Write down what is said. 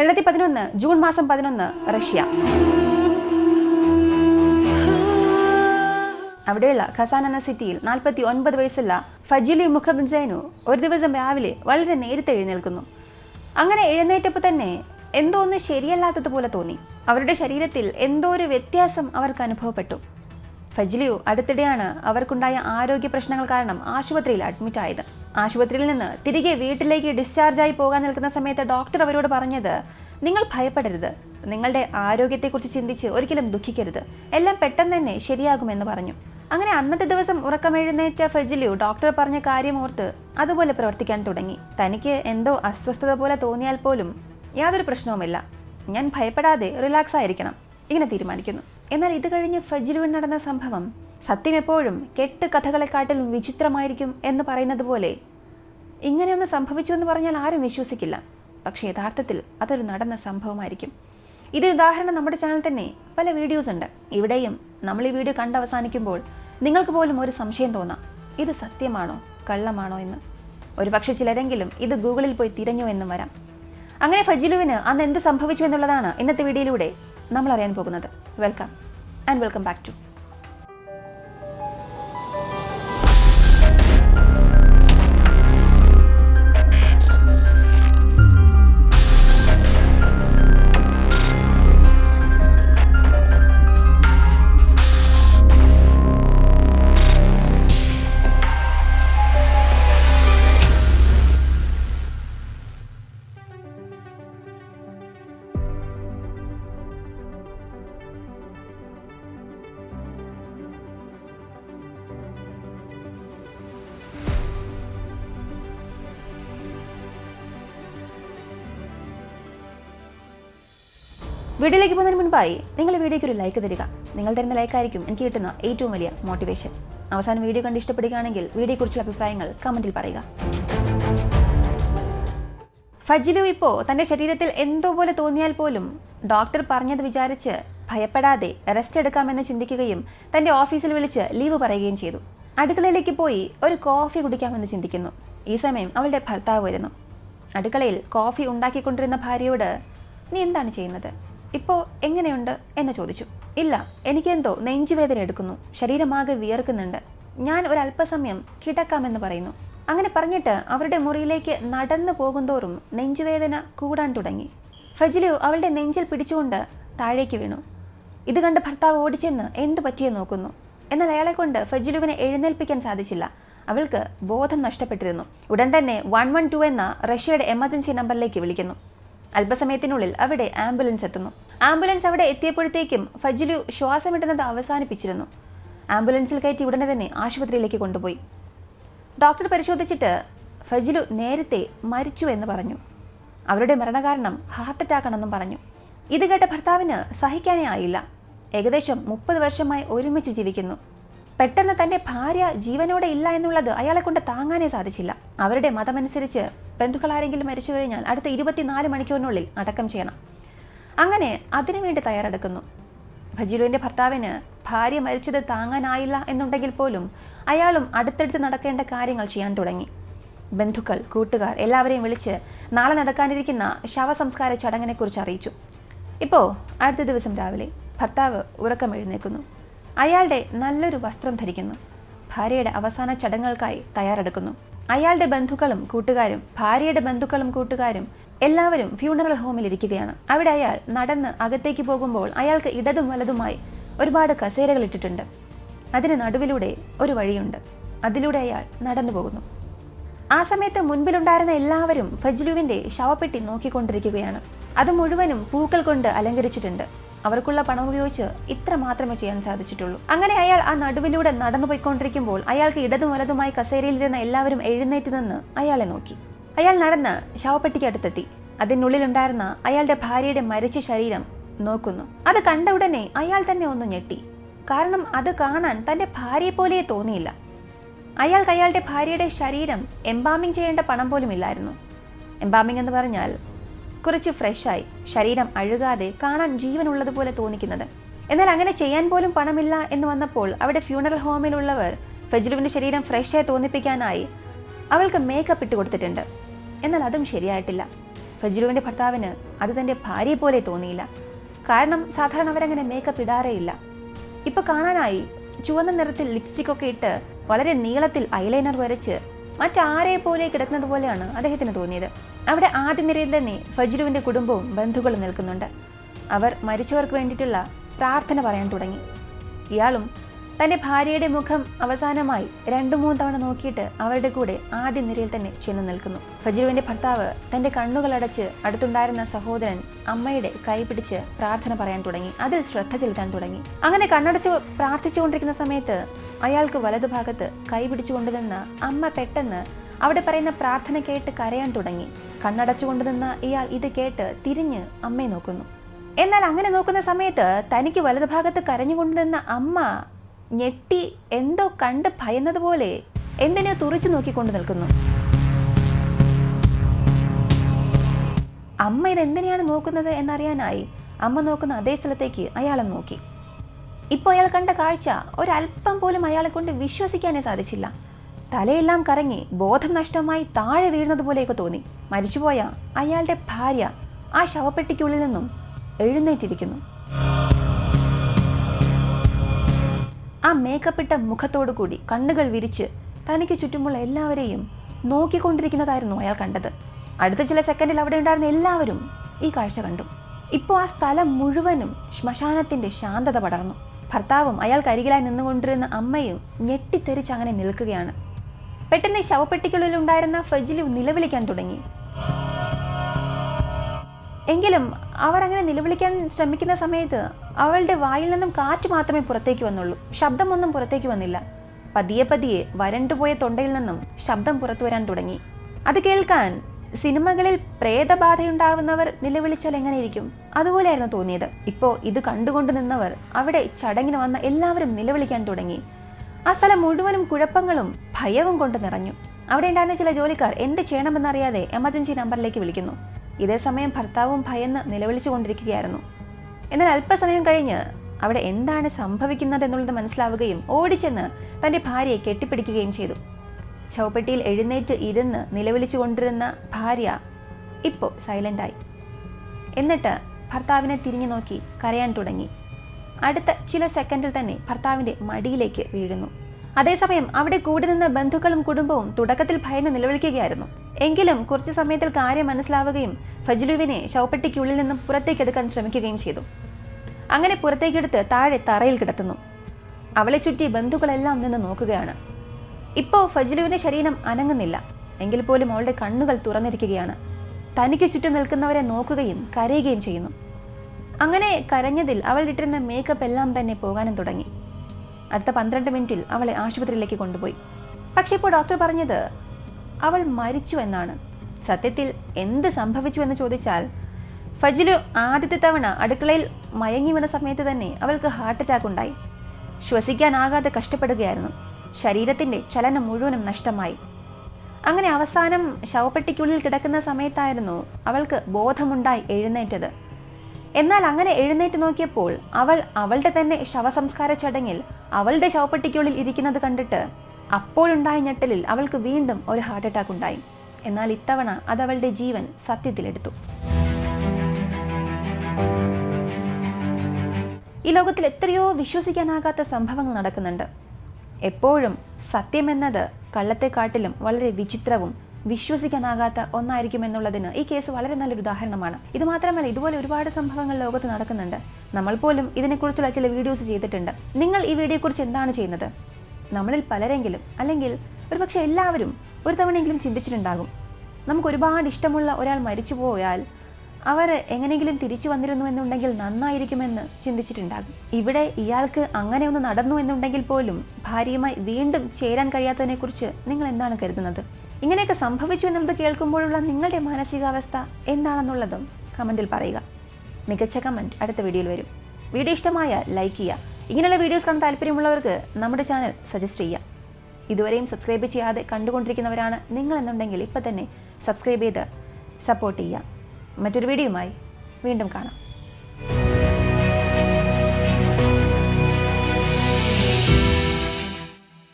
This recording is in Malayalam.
രണ്ടായിരത്തി പതിനൊന്ന് ജൂൺ മാസം പതിനൊന്ന് റഷ്യ. അവിടെയുള്ള ഖസാൻ എന്ന സിറ്റിയിൽ നാൽപ്പത്തി ഒൻപത് വയസ്സുള്ള ഫജിലി മുഖബിൻസൈനു ഒരു ദിവസം രാവിലെ വളരെ നേരത്തെ എഴുന്നേൽക്കുന്നു. അങ്ങനെ എഴുന്നേറ്റപ്പോൾ തന്നെ എന്തോ ഒന്ന് ശരിയല്ലാത്തതുപോലെ തോന്നി. അവരുടെ ശരീരത്തിൽ എന്തോ ഒരു വ്യത്യാസം അവർക്ക് അനുഭവപ്പെട്ടു. ഫജിലിയു അടുത്തിടെയാണ് അവർക്കുണ്ടായ ആരോഗ്യ പ്രശ്നങ്ങൾ കാരണം ആശുപത്രിയിൽ അഡ്മിറ്റ് ആയത് ആശുപത്രിയിൽ നിന്ന് തിരികെ വീട്ടിലേക്ക് ഡിസ്ചാർജായി പോകാൻ നിൽക്കുന്ന സമയത്ത് ഡോക്ടർ അവരോട് പറഞ്ഞത് നിങ്ങൾ ഭയപ്പെടരുത്. നിങ്ങളുടെ ആരോഗ്യത്തെക്കുറിച്ച് ചിന്തിച്ച് ഒരിക്കലും ദുഃഖിക്കരുത്. എല്ലാം പെട്ടെന്ന് തന്നെ ശരിയാകുമെന്ന് പറഞ്ഞു. അങ്ങനെ അന്നത്തെ ദിവസം ഉറക്കമെഴുന്നേറ്റ ഫെജിലു ഡോക്ടർ പറഞ്ഞ കാര്യം ഓർത്ത് അതുപോലെ പ്രവർത്തിക്കാൻ തുടങ്ങി. തനിക്ക് എന്തോ അസ്വസ്ഥത പോലെ തോന്നിയാൽ പോലും യാതൊരു പ്രശ്നവുമില്ല. ഞാൻ ഭയപ്പെടാതെ റിലാക്സ് ആയിരിക്കണം ഇങ്ങനെ തീരുമാനിക്കുന്നു. എന്നാൽ ഇത് കഴിഞ്ഞ് ഫജിലുവിൽ നടന്ന സംഭവം സത്യം എപ്പോഴും കെട്ട് കഥകളെക്കാട്ടിലും വിചിത്രമായിരിക്കും എന്ന് പറയുന്നത് പോലെ ഇങ്ങനെയൊന്ന് സംഭവിച്ചു എന്ന് പറഞ്ഞാൽ ആരും വിശ്വസിക്കില്ല. പക്ഷേ യഥാർത്ഥത്തിൽ അതൊരു നടന്ന സംഭവമായിരിക്കും. ഇത് ഉദാഹരണം നമ്മുടെ ചാനൽ തന്നെ പല വീഡിയോസ് ഉണ്ട്. ഇവിടെയും നമ്മൾ ഈ വീഡിയോ കണ്ട് അവസാനിക്കുമ്പോൾ നിങ്ങൾക്ക് പോലും ഒരു സംശയം തോന്നാം. ഇത് സത്യമാണോ? കള്ളമാണോ എന്ന്. ഒരു പക്ഷേ ചിലരെങ്കിലും ഇത് ഗൂഗിളിൽ പോയി തിരഞ്ഞു എന്നും വരാം. അങ്ങനെ ഫജിലുവിന് അന്ന് എന്ത് സംഭവിച്ചു എന്നുള്ളതാണ് ഇന്നത്തെ വീഡിയോയിലൂടെ നമ്മൾ അറിയാൻ പോകുന്നത്. Welcome. And welcome back to വീഡിയോയിലേക്ക് പോകുന്നതിന് മുൻപായി നിങ്ങൾ വീഡിയോയ്ക്ക് ഒരു ലൈക്ക് തരിക. നിങ്ങൾ തരുന്ന ലൈക്കായിരിക്കും എനിക്ക് കിട്ടുന്ന ഏറ്റവും വലിയ മോട്ടിവേഷൻ അവസാനം വീഡിയോ കണ്ട് ഇഷ്ടപ്പെടുകയാണെങ്കിൽ വീഡിയോയെക്കുറിച്ചുള്ള അഭിപ്രായങ്ങൾ കമന്റിൽ പറയുക. ഫജിലു ഇപ്പോൾ തന്റെ ശരീരത്തിൽ എന്തോ പോലെ തോന്നിയാൽ പോലും ഡോക്ടർ പറഞ്ഞത് വിചാരിച്ച് ഭയപ്പെടാതെ റെസ്റ്റ് എടുക്കാമെന്ന് ചിന്തിക്കുകയും തന്റെ ഓഫീസിൽ വിളിച്ച് ലീവ് പറയുകയും ചെയ്തു. അടുക്കളയിലേക്ക് പോയി ഒരു കോഫി കുടിക്കാമെന്ന് ചിന്തിക്കുന്നു. ഈ സമയം അവളുടെ ഭർത്താവ് വരുന്നു അടുക്കളയിൽ കോഫി ഉണ്ടാക്കിക്കൊണ്ടിരുന്ന ഭാര്യയോട് നീ എന്താണ് ചെയ്യുന്നത്? ഇപ്പോൾ എങ്ങനെയുണ്ട് എന്ന് ചോദിച്ചു. ഇല്ല എനിക്കെന്തോ നെഞ്ചുവേദന എടുക്കുന്നു. ശരീരമാകെ വിയർക്കുന്നുണ്ട്. ഞാൻ ഒരു അല്പസമയം കിടക്കാമെന്ന് പറയുന്നു. അങ്ങനെ പറഞ്ഞിട്ട് അവരുടെ മുറിയിലേക്ക് നടന്നു പോകുന്തോറും നെഞ്ചുവേദന കൂടാൻ തുടങ്ങി. ഫജിലു അവളുടെ നെഞ്ചിൽ പിടിച്ചുകൊണ്ട് താഴേക്ക് വീണു. ഇത് കണ്ട് ഭർത്താവ് ഓടിച്ചെന്ന് എന്ത് പറ്റിയെന്ന് നോക്കുന്നു. എന്നാൽ അയാളെ കൊണ്ട് ഫജിലുവിനെ എഴുന്നേൽപ്പിക്കാൻ സാധിച്ചില്ല. അവൾക്ക് ബോധം നഷ്ടപ്പെട്ടിരുന്നു. ഉടൻ തന്നെ വൺ വൺ ടു എന്ന റഷ്യയുടെ എമർജൻസി നമ്പറിലേക്ക് വിളിക്കുന്നു. അല്പസമയത്തിനുള്ളിൽ അവിടെ ആംബുലൻസ് എത്തുന്നു. ആംബുലൻസ് അവിടെ എത്തിയപ്പോഴത്തേക്കും ഫജിലു ശ്വാസം വിടുന്നത് അവസാനിപ്പിച്ചിരുന്നു. ആംബുലൻസിൽ കയറ്റി ഉടനെ തന്നെ ആശുപത്രിയിലേക്ക് കൊണ്ടുപോയി. ഡോക്ടർ പരിശോധിച്ചിട്ട് ഫജിലു നേരത്തെ മരിച്ചു എന്ന് പറഞ്ഞു. അവരുടെ മരണകാരണം ഹാർട്ട് അറ്റാക്ക് ആണെന്നും പറഞ്ഞു. ഇത് കേട്ട ഭർത്താവിന് സഹിക്കാനേ ആയില്ല. ഏകദേശം മുപ്പത് വർഷമായി ഒരുമിച്ച് ജീവിക്കുന്നു. പെട്ടെന്ന് തന്റെ ഭാര്യ ജീവനോടെ ഇല്ല എന്നുള്ളത് അയാളെ കൊണ്ട് താങ്ങാനേ സാധിച്ചില്ല. അവരുടെ മതമനുസരിച്ച് ബന്ധുക്കൾ ആരെങ്കിലും മരിച്ചു കഴിഞ്ഞാൽ അടുത്ത ഇരുപത്തിനാല് മണിക്കൂറിനുള്ളിൽ അടക്കം ചെയ്യണം. അങ്ങനെ അതിനുവേണ്ടി തയ്യാറെടുക്കുന്നു. ഭജിലുവിന്റെ ഭർത്താവിന് ഭാര്യ മരിച്ചത് താങ്ങാനായില്ല എന്നുണ്ടെങ്കിൽ പോലും അയാളും അടുത്തടുത്ത് നടക്കേണ്ട കാര്യങ്ങൾ ചെയ്യാൻ തുടങ്ങി. ബന്ധുക്കൾ കൂട്ടുകാർ എല്ലാവരെയും വിളിച്ച് നാളെ നടക്കാനിരിക്കുന്ന ശവസംസ്കാര ചടങ്ങിനെക്കുറിച്ച് അറിയിച്ചു. ഇപ്പോൾ അടുത്ത ദിവസം രാവിലെ ഭർത്താവ് ഉറക്കം എഴുന്നേൽക്കുന്നു അയാളുടെ നല്ലൊരു വസ്ത്രം ധരിക്കുന്നു. ഭാര്യയുടെ അവസാന ചടങ്ങുകൾക്കായി തയ്യാറെടുക്കുന്നു. അയാളുടെ ബന്ധുക്കളും കൂട്ടുകാരും ഭാര്യയുടെ ബന്ധുക്കളും കൂട്ടുകാരും എല്ലാവരും ഫ്യൂണറൽ ഹോമിൽ ഇരിക്കുകയാണ്. അവിടെ അയാൾ നടന്ന് അകത്തേക്ക് പോകുമ്പോൾ അയാൾക്ക് ഇടതും വലതുമായി ഒരുപാട് കസേരകൾ ഇട്ടിട്ടുണ്ട്. അതിന് നടുവിലൂടെ ഒരു വഴിയുണ്ട്. അതിലൂടെ അയാൾ നടന്നു പോകുന്നു. ആ സമയത്ത് മുൻപിലുണ്ടായിരുന്ന എല്ലാവരും ഫജ്ലുവിന്റെ ശവപ്പെട്ടി നോക്കിക്കൊണ്ടിരിക്കുകയാണ്. അത് മുഴുവനും പൂക്കൾ കൊണ്ട് അലങ്കരിച്ചിട്ടുണ്ട്. അവർക്കുള്ള പണം ഉപയോഗിച്ച് ഇത്ര മാത്രമേ ചെയ്യാൻ സാധിച്ചിട്ടുള്ളൂ. അങ്ങനെ അയാൾ ആ നടുവിലൂടെ നടന്നു പോയിക്കൊണ്ടിരിക്കുമ്പോൾ അയാൾക്ക് ഇടതും വലതുമായി കസേരയിലിരുന്ന എല്ലാവരും എഴുന്നേറ്റ് നിന്ന് അയാളെ നോക്കി. അയാൾ നടന്ന് ശവപ്പെട്ടിക്ക് അടുത്തെത്തി. അതിനുള്ളിലുണ്ടായിരുന്ന അയാളുടെ ഭാര്യയുടെ മരിച്ച ശരീരം നോക്കുന്നു. അത് കണ്ട ഉടനെ അയാൾ തന്നെ ഒന്ന് ഞെട്ടി. കാരണം അത് കാണാൻ തന്റെ ഭാര്യയെ പോലെ തോന്നിയില്ല. അയാൾക്ക് അയാളുടെ ഭാര്യയുടെ ശരീരം എംബാമിംഗ് ചെയ്യേണ്ട പണം പോലും ഇല്ലായിരുന്നു. എംബാമിംഗ് എന്ന് പറഞ്ഞാൽ കുറച്ച് ഫ്രഷായി ശരീരം അഴുകാതെ കാണാൻ ജീവനുള്ളതുപോലെ തോന്നിക്കുന്നത്. എന്നാൽ അങ്ങനെ ചെയ്യാൻ പോലും പണമില്ല എന്ന് വന്നപ്പോൾ അവിടെ ഫ്യൂണറൽ ഹോമിലുള്ളവർ ഫജ്ലുവിന്റെ ശരീരം ഫ്രഷായി തോന്നിപ്പിക്കാനായി അവൾക്ക് മേക്കപ്പ് ഇട്ട് കൊടുത്തിട്ടുണ്ട്. എന്നാൽ അതും ശരിയായിട്ടില്ല. ഫജിലുവിന്റെ ഭർത്താവിന് അത് തന്റെ ഭാര്യയെ പോലെ തോന്നിയില്ല. കാരണം സാധാരണ അവരങ്ങനെ മേക്കപ്പ് ഇടാറേയില്ല ഇപ്പോൾ കാണാനായി ചുവന്ന നിറത്തിൽ ലിപ്സ്റ്റിക് ഒക്കെ ഇട്ട് വളരെ നീളത്തിൽ ഐലൈനർ വരച്ച് മറ്റാരെ പോലെ കിടക്കുന്നത് പോലെയാണ് അദ്ദേഹത്തിന് തോന്നിയത്. അവിടെ ആദ്യ നിരയിൽ തന്നെ ഫജ്ലുവിന്റെ കുടുംബവും ബന്ധുക്കളും നിൽക്കുന്നുണ്ട്. അവർ മരിച്ചവർക്ക് വേണ്ടിയിട്ടുള്ള പ്രാർത്ഥന പറയാൻ തുടങ്ങി. ഇയാളും തന്റെ ഭാര്യയുടെ മുഖം അവസാനമായി രണ്ടു മൂന്ന് തവണ നോക്കിയിട്ട് അവരുടെ കൂടെ ആദ്യ നിരയിൽ തന്നെ ചെന്ന് നിൽക്കുന്നു. ഫജിലുവിന്റെ ഭർത്താവ് തന്റെ കണ്ണുകളടച്ച് അടുത്തുണ്ടായിരുന്ന സഹോദരൻ അമ്മയുടെ കൈ പിടിച്ച് പ്രാർത്ഥന പറയാൻ തുടങ്ങി. അതിൽ ശ്രദ്ധ ചെലുത്താൻ തുടങ്ങി. അങ്ങനെ കണ്ണടച്ച് പ്രാർത്ഥിച്ചുകൊണ്ടിരിക്കുന്ന സമയത്ത് അയാൾക്ക് വലതുഭാഗത്ത് കൈ പിടിച്ചുകൊണ്ട് അമ്മ പെട്ടെന്ന് അവിടെ പറയുന്ന പ്രാർത്ഥന കേട്ട് കരയാൻ തുടങ്ങി. കണ്ണടച്ചുകൊണ്ട് നിന്ന ഇയാൾ ഇത് കേട്ട് തിരിഞ്ഞ് അമ്മയെ നോക്കുന്നു. എന്നാൽ അങ്ങനെ നോക്കുന്ന സമയത്ത് തനിക്ക് വലതുഭാഗത്ത് കരഞ്ഞുകൊണ്ട് നിന്ന അമ്മ ഞെട്ടി എന്തോ കണ്ട് ഭയന്നതുപോലെ എന്തിനോ തുറിച്ചു നോക്കിക്കൊണ്ട് നിൽക്കുന്നു. അമ്മ ഇതെന്തിനെയാണ് നോക്കുന്നത് എന്നറിയാനായി അമ്മ നോക്കുന്ന അതേ സ്ഥലത്തേക്ക് അയാളെ നോക്കി. ഇപ്പോൾ അയാൾ കണ്ട കാഴ്ച ഒരല്പം പോലും അയാളെ കൊണ്ട് വിശ്വസിക്കാനേ സാധിച്ചില്ല. തലയെല്ലാം കറങ്ങി ബോധം നഷ്ടമായി താഴെ വീഴുന്നതുപോലെയൊക്കെ തോന്നി. മരിച്ചുപോയ അയാളുടെ ഭാര്യ ആ ശവപ്പെട്ടിക്കുള്ളിൽ നിന്നും എഴുന്നേറ്റിരിക്കുന്നു. ആ മേക്കപ്പിട്ട മുഖത്തോടു കൂടി കണ്ണുകൾ വിരിച്ച് തനിക്ക് ചുറ്റുമുള്ള എല്ലാവരെയും നോക്കിക്കൊണ്ടിരിക്കുന്നതായിരുന്നു അയാൾ കണ്ടത്. അടുത്ത ചില സെക്കൻഡിൽ അവിടെ ഉണ്ടായിരുന്ന എല്ലാവരും ഈ കാഴ്ച കണ്ടു. ഇപ്പോൾ ആ സ്ഥലം മുഴുവനും ശ്മശാനത്തിന്റെ ശാന്തത പടർന്നു. ഭർത്താവും അയാൾക്കരികിലായി നിന്നുകൊണ്ടിരുന്ന അമ്മയും ഞെട്ടിത്തെറിച്ച് അങ്ങനെ നിൽക്കുകയാണ്. പെട്ടെന്ന് ശവപ്പെട്ടിക്കുള്ളിൽ ഉണ്ടായിരുന്ന ഫജിലു നിലവിളിക്കാൻ തുടങ്ങി. എങ്കിലും അവർ അങ്ങനെ നിലവിളിക്കാൻ ശ്രമിക്കുന്ന സമയത്ത് അവളുടെ വായിൽ നിന്നും കാറ്റ് മാത്രമേ പുറത്തേക്ക് വന്നുള്ളൂ. ശബ്ദമൊന്നും പുറത്തേക്ക് വന്നില്ല. പതിയെ പതിയെ വരണ്ടുപോയ തൊണ്ടയിൽ നിന്നും ശബ്ദം പുറത്തു വരാൻ തുടങ്ങി. അത് കേൾക്കാൻ സിനിമകളിൽ പ്രേതബാധയുണ്ടാവുന്നവർ നിലവിളിച്ചാൽ എങ്ങനെയിരിക്കും? അതുപോലെയായിരുന്നു തോന്നിയത്. ഇപ്പോൾ ഇത് കണ്ടുകൊണ്ട് നിന്നവർ അവിടെ ചടങ്ങിന് വന്ന എല്ലാവരും നിലവിളിക്കാൻ തുടങ്ങി. ആ സ്ഥലം മുഴുവനും കുഴപ്പങ്ങളും ഭയവും കൊണ്ട് നിറഞ്ഞു. അവിടെ ഉണ്ടായിരുന്ന ചില ജോലിക്കാർ എന്ത് ചെയ്യണമെന്നറിയാതെ എമർജൻസി നമ്പറിലേക്ക് വിളിക്കുന്നു. ഇതേ സമയം ഭർത്താവും ഭയന്ന് നിലവിളിച്ചുകൊണ്ടിരിക്കുകയായിരുന്നു എന്നാൽ അല്പസമയം കഴിഞ്ഞ് അവിടെ എന്താണ് സംഭവിക്കുന്നത് എന്നുള്ളത് മനസ്സിലാവുകയും ഓടിച്ചെന്ന് തന്റെ ഭാര്യയെ കെട്ടിപ്പിടിക്കുകയും ചെയ്തു. ചൗപ്പെട്ടിയിൽ എഴുന്നേറ്റ് ഇരുന്ന് നിലവിളിച്ചു കൊണ്ടിരുന്ന ഭാര്യ ഇപ്പോൾ സൈലന്റായി എന്നിട്ട് ഭർത്താവിനെ തിരിഞ്ഞു നോക്കി കരയാൻ തുടങ്ങി. അടുത്ത ചില സെക്കൻഡിൽ തന്നെ ഭർത്താവിന്റെ മടിയിലേക്ക് വീഴുന്നു. അതേസമയം അവിടെ കൂടി നിന്ന ബന്ധുക്കളും കുടുംബവും തുടക്കത്തിൽ ഭയന്ന് നിലവിളിക്കുകയായിരുന്നു. എങ്കിലും കുറച്ചു സമയത്തിൽ കാര്യം മനസ്സിലാവുകയും ഫജ്ലുവിനെ ശവപ്പെട്ടിക്കുള്ളിൽ നിന്നും പുറത്തേക്കെടുക്കാൻ ശ്രമിക്കുകയും ചെയ്തു. അങ്ങനെ പുറത്തേക്കെടുത്ത് താഴെ തറയിൽ കിടത്തുന്നു. അവളെ ചുറ്റി ബന്ധുക്കളെല്ലാം നിന്ന് നോക്കുകയാണ്. ഇപ്പോൾ ഫജ്ലുവിന്റെ ശരീരം അനങ്ങുന്നില്ല. എങ്കിൽ പോലും അവളുടെ കണ്ണുകൾ തുറന്നിരിക്കുകയാണ്. തനിക്ക് ചുറ്റും നിൽക്കുന്നവരെ നോക്കുകയും കരയുകയും ചെയ്യുന്നു. അങ്ങനെ കരഞ്ഞതിൽ അവൾ ഇട്ടിരുന്ന മേക്കപ്പ് എല്ലാം തന്നെ പോകാനും തുടങ്ങി. അടുത്ത പന്ത്രണ്ട് മിനിറ്റിൽ അവളെ ആശുപത്രിയിലേക്ക് കൊണ്ടുപോയി. പക്ഷെ ഇപ്പോൾ ഡോക്ടർ പറഞ്ഞത് അവൾ മരിച്ചു എന്നാണ്. സത്യത്തിൽ എന്ത് സംഭവിച്ചു എന്ന് ചോദിച്ചാൽ ഫജിലു ആദ്യത്തെ തവണ അടുക്കളയിൽ മയങ്ങി വീണ സമയത്ത് തന്നെ അവൾക്ക് ഹാർട്ട് അറ്റാക്ക് ഉണ്ടായി. ശ്വസിക്കാനാകാതെ കഷ്ടപ്പെടുകയായിരുന്നു. ശരീരത്തിന്റെ ചലനം മുഴുവനും നഷ്ടമായി. അങ്ങനെ അവസാനം ശവപ്പെട്ടിക്കുള്ളിൽ കിടക്കുന്ന സമയത്തായിരുന്നു അവൾക്ക് ബോധമുണ്ടായി എഴുന്നേറ്റത്. എന്നാൽ അങ്ങനെ എഴുന്നേറ്റ് നോക്കിയപ്പോൾ അവൾ അവളുടെ തന്നെ ശവസംസ്കാര ചടങ്ങിൽ അവളുടെ ശവപ്പെട്ടിക്കുള്ളിൽ ഇരിക്കുന്നത് കണ്ടിട്ട് അപ്പോഴുണ്ടായ ഞെട്ടലിൽ അവൾക്ക് വീണ്ടും ഒരു ഹാർട്ട് അറ്റാക്ക് ഉണ്ടായി. എന്നാൽ ഇത്തവണ അത് അവളുടെ ജീവൻ സത്യത്തിലെടുത്തു ഈ ലോകത്തിൽ എത്രയോ വിശ്വസിക്കാനാകാത്ത സംഭവങ്ങൾ നടക്കുന്നുണ്ട്. എപ്പോഴും സത്യമെന്നത് കള്ളത്തെക്കാട്ടിലും വളരെ വിചിത്രവും വിശ്വസിക്കാനാകാത്ത ഒന്നായിരിക്കും എന്നുള്ളതിന് ഈ കേസ് വളരെ നല്ലൊരു ഉദാഹരണമാണ്. ഇത് മാത്രമല്ല ഇതുപോലെ ഒരുപാട് സംഭവങ്ങൾ ലോകത്ത് നടക്കുന്നുണ്ട്. നമ്മൾ പോലും ഇതിനെക്കുറിച്ചുള്ള ചില വീഡിയോസ് ചെയ്തിട്ടുണ്ട്. നിങ്ങൾ ഈ വീഡിയോയെക്കുറിച്ച് എന്താണ് ചെയ്യുന്നത്? നമ്മളിൽ പലരെങ്കിലും അല്ലെങ്കിൽ ഒരുപക്ഷെ എല്ലാവരും ഒരു തവണയെങ്കിലും ചിന്തിച്ചിട്ടുണ്ടാകും. നമുക്ക് ഒരുപാട് ഇഷ്ടമുള്ള ഒരാൾ മരിച്ചു പോയാൽ അവർ എങ്ങനെയെങ്കിലും തിരിച്ചു വന്നിരുന്നു എന്നുണ്ടെങ്കിൽ നന്നായിരിക്കുമെന്ന് ചിന്തിച്ചിട്ടുണ്ടാകും. ഇവിടെ ഇയാൾക്ക് അങ്ങനെ ഒന്ന് നടന്നു എന്നുണ്ടെങ്കിൽ പോലും ഭാര്യയുമായി വീണ്ടും ചേരാൻ കഴിയാത്തതിനെക്കുറിച്ച് നിങ്ങൾ എന്താണ് കരുതുന്നത്? ഇങ്ങനെയൊക്കെ സംഭവിച്ചു എന്നുള്ളത് കേൾക്കുമ്പോഴുള്ള നിങ്ങളുടെ മാനസികാവസ്ഥ എന്താണെന്നുള്ളതും കമന്റിൽ പറയുക. മികച്ച കമന്റ് അടുത്ത വീഡിയോയിൽ വരും. വീഡിയോ ഇഷ്ടമായ ലൈക്ക് ചെയ്യുക. ഇങ്ങനെയുള്ള വീഡിയോസ് കാണാൻ താല്പര്യമുള്ളവർക്ക് നമ്മുടെ ചാനൽ സജസ്റ്റ് ചെയ്യുക. ഇതുവരെയും സബ്സ്ക്രൈബ് ചെയ്യാതെ കണ്ടുകൊണ്ടിരിക്കുന്നവരാണ് നിങ്ങളെന്നുണ്ടെങ്കിൽ ഇപ്പം തന്നെ സബ്സ്ക്രൈബ് ചെയ്ത് സപ്പോർട്ട് ചെയ്യുക. മറ്റൊരു വീഡിയോയുമായി വീണ്ടും കാണാം.